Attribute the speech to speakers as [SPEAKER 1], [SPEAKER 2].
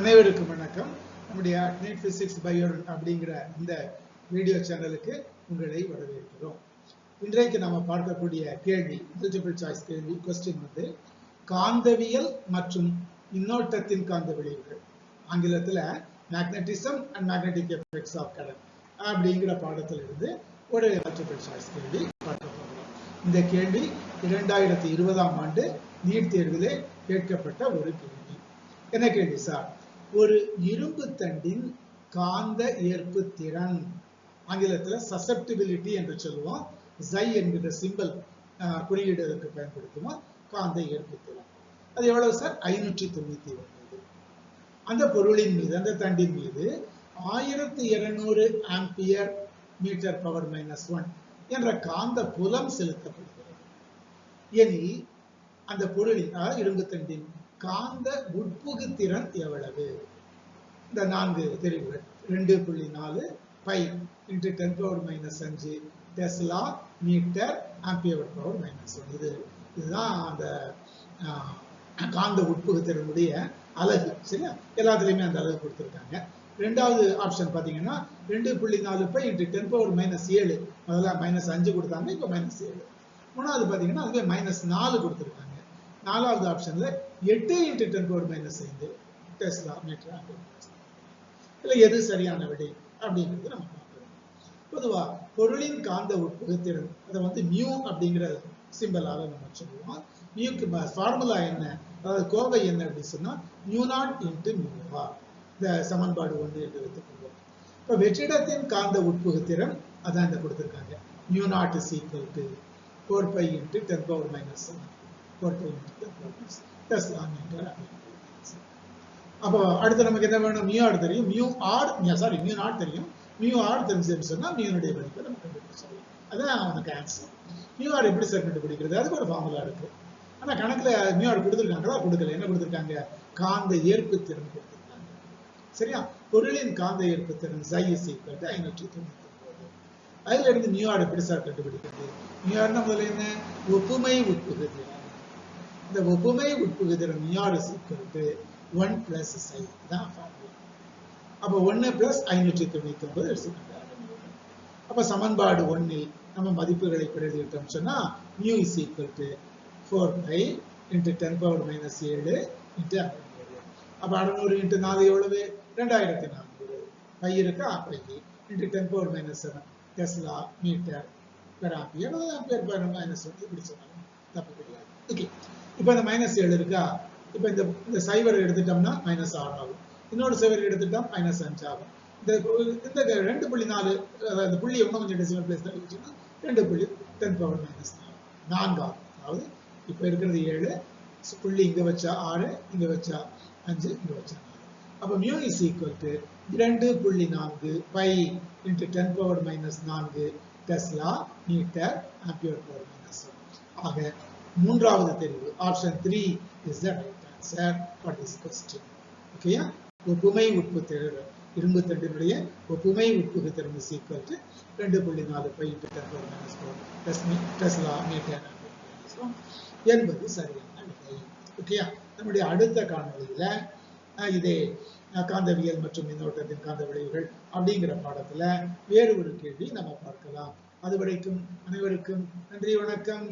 [SPEAKER 1] அனைவருக்கும் வணக்கம். நம்முடைய நீட் பிசிக்ஸ் பயோ அப்படிங்கிற இந்த வீடியோ சேனலுக்கு உங்களை வரவேற்கிறோம். இன்றைக்கு நாம பார்க்கக்கூடிய கேள்வி மல்டிபிள் சாய்ஸ் கேள்வி கொஸ்டின் வந்து காந்தவியல் மற்றும் மின்னோட்டத்தின் காந்த விளைவுகள் ஆங்கிலத்துல magnetism and magnetic effects of current அப்படிங்கிற பாடத்திலிருந்து ஒரு மல்டிபிள் சாய்ஸ் கேள்வி பார்க்க போகிறோம். இந்த கேள்வி இரண்டாயிரத்தி இருபதாம் ஆண்டு நீட் தேர்விலே கேட்கப்பட்ட ஒரு கேள்வி. என்ன கேள்வி சார்? ஒரு இரும்பு தண்டின் காந்த ஏற்பு திறன். ஆங்கிலத்தில் சசப்டிபிலிட்டி என்று சொல்லுவோம். ஜை என்கிற சிம்பல் குறியீடுகளுக்கு பயன்படுத்துவோம். காந்த ஏற்பு திறன். அது எவ்வளவு சார் ஐநூற்றி தொண்ணூத்தி ஒன்பது அந்த பொருளின் மீது அந்த தண்டின் மீது ஆயிரத்தி இருநூறு ampere metre power minus one என்ற காந்த புலம் செலுத்தப்படுகிறது. எனில் அந்த பொருளின் இரும்பு தண்டின் காந்த உட்புகு திறன் எவ்வளவு? இந்த நான்கு தெரிவுகள் ரெண்டு புள்ளி நாலு pi into ten power minus அஞ்சு tesla metre ampere power minus one இது இதுதான் அந்த காந்த உட்புகு திறனுடைய அலகு. சரியா? எல்லாத்துலேயுமே அந்த அலகு கொடுத்துருக்காங்க. ரெண்டாவது ஆப்ஷன் பார்த்தீங்கன்னா ரெண்டு புள்ளி நாலு pi into ten power minus ஏழு. முதல்ல மைனஸ் அஞ்சு கொடுத்தாங்க இப்போ மைனஸ் ஏழு. மூணாவது பார்த்தீங்கன்னா அதுவே மைனஸ் நாலு கொடுத்துருக்காங்க. நாலாவது ஆப்ஷன்ல எட்டு இன்ட்டு டென் பவர் மைனஸ் ஐந்து டெஸ்லா மீட்டர் ஆம்பியர் இல்ல எது சரியான விடை அப்படிங்கிறது நம்ம பார்க்கணும் பொதுவா பொருளின் காந்த உட்புகத்திறன் அதை வந்து மியூ அப்படிங்கிற சிம்பிளால நம்ம சொல்லுவோம். மியூக்கு ஃபார்முலா என்ன? அதாவது கோவை என்ன அப்படின்னு சொன்னா மியூ நாட் இன்ட்டு மியூவா இந்த சமன்பாடு ஒன்று என்று வைத்துக்கொள்வோம். இப்போ வெற்றிடத்தின் காந்த உட்புகத்திறன் அதான் இந்த கொடுத்துருக்காங்க. Mu naught is equal to four pi into ten power minus four pi into ten அப்போ அடுத்து நமக்கு என்ன வேணும்? மியூ ஆர் தெரியும். Mu R sorry mu naught தெரியும். மியூ ஆர் தெரிஞ்சுன்னு சொன்னா மியூனுடைய மதிப்பை நம்ம கண்டுபிடிச்சிடலாம் அதான் அவனுக்கு ஆன்சர் மியூ ஆர் எப்படி சார் கண்டுபிடிக்கிறது? அதுக்கு ஒரு ஃபார்முலா இருக்கு. ஆனா கணக்குல மியூ ஆர் கொடுத்துருக்காங்களா? கொடுக்கல. என்ன கொடுத்துருக்காங்க? காந்த ஏற்பு திறன் கொடுத்துருக்காங்க. சரியா? பொருளின் காந்த ஏற்பு திறன் ஜை இஸ் ஈக்குவல் ஐநூற்றி தொண்ணூத்தி அதுல இருந்து மியூ ஆர் எப்படி சார் கண்டுபிடிக்கிறது? மியூ ஆர்னா முதல்ல என்ன? ஒப்புமை உட்புகுதிறன் இந்த ஒப்புமை உட்புகுதிறன் mu R is equal to one plus chi தான் ஃபார்முலா அப்போ ஒன்று பிளஸ் ஐநூற்றி தொண்ணூத்தி ஒன்பது எடுத்துக்கிட்டாங்க அப்போ சமன்பாடு ஒன்னில் நம்ம மதிப்புகளை பிரதிட்டோம் சொன்னா mu is equal to four pi into ten power minus ஏழு இன்ட்டு அறுநூறு அப்போ அறுநூறு இன்ட்டு நாலு எவ்வளவு? ரெண்டாயிரத்தி நானூறு. பை இருக்கா? Pi into ten power minus seven tesla metre per ampere. Ampere per minus one இப்படி சொன்னாலும் தப்பு கிடையாது. ஓகே இப்போ இந்த மைனஸ் ஏழு இருக்கா? இப்போ இந்த இந்த சைவர் எடுத்துட்டோம்னா மைனஸ் ஆறு ஆகும். இன்னொரு சைவர் எடுத்துட்டோம் மைனஸ் அஞ்சு ஆகும். இந்த இந்த ரெண்டு புள்ளி நாலு அதாவது இந்த புள்ளி இன்னும் கொஞ்சம் டெசிமல் பிளேஸ் தான் வச்சுன்னா ரெண்டு புள்ளி டென் பவர் மைனஸ் நான்கு ஆகும். அதாவது இப்போ இருக்கிறது ஏழு புள்ளி இங்கே வச்சா ஆறு இங்கே வச்சா அஞ்சு இங்கே வச்சா நாலு. அப்போ மியூ இஸ் ஈக்குவல் டு இரண்டு புள்ளி நான்கு pi into ten power minus நான்கு tesla metre ampere power minus ஆக மூன்றாவது தெரிவு option three is the right answer for this question ஓகேயா ஒப்புமை உட்புத்திறன் இரும்பு தண்டினுடைய ஒப்புமை உட்புகுத்திறன் இஸ் சீக்வல் ரெண்டு புள்ளி நாலு pi minus four tesla metre என்பது சரியான விடை ஓகேயா நம்முடைய அடுத்த காணொளியில இதே காந்தவியல் மற்றும் மின்னோட்டத்தின் காந்த விளைவுகள் அப்படிங்கிற பாடத்துல வேறு ஒரு கேள்வி நம்ம பார்க்கலாம். அதுவரைக்கும் அனைவருக்கும் நன்றி வணக்கம்.